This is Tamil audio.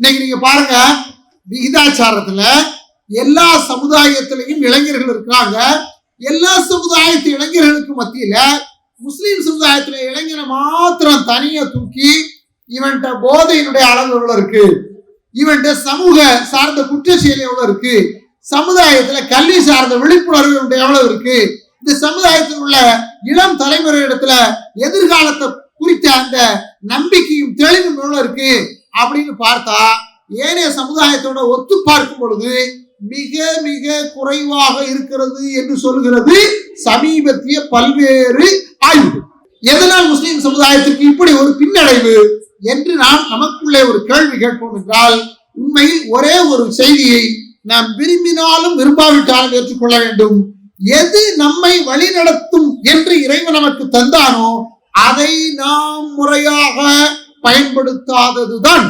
இன்னைக்கு நீங்க பாருங்க விகிதாச்சாரத்துல எல்லா சமுதாயத்திலையும் இளைஞர்கள் இருக்காங்க. எல்லா சமுதாயத்து இளைஞர்களுக்கு மத்தியில முஸ்லீம் சமுதாயத்துல இளைஞனை மாத்திரம் தனியா தூக்கி இவன்கிட்ட போதையினுடைய அளவு எவ்வளவு இருக்கு? இவன்கிட்ட சமூக சார்ந்த குற்ற செயல் எவ்வளவு இருக்கு? சமுதாயத்துல கல்வி சார்ந்த விழிப்புணர்வு எவ்வளவு இருக்கு? இந்த சமுதாயத்தில் உள்ள இளம் தலைமுறையிடத்துல எதிர்காலத்தை குறித்த அந்த நம்பிக்கையும் தெளிவும் எவ்வளவு இருக்கு? அப்படின்னு பார்த்தா ஏனைய சமுதாயத்தோட ஒத்து பார்க்கும் பொழுது மிக மிக குறைவாக இருக்கிறது என்று சொல்கிறது சமீபத்திய பல்வேறு ஆய்வுகள். எதனால் முஸ்லிம் சமுதாயத்திற்கு இப்படி ஒரு பின்னடைவு என்று நாம் நமக்குள்ளே ஒரு கேள்வி கேட்போம் என்றால் உண்மையில் ஒரே ஒரு செய்தியை நாம் விரும்பினாலும் விரும்பாவிட்டாலும் ஏற்றுக்கொள்ள வேண்டும். எது நம்மை வழிநடத்தும் என்று இறைவன் நமக்கு தந்தானோ அதை நாம் முறையாக பயன்படுத்தாததுதான்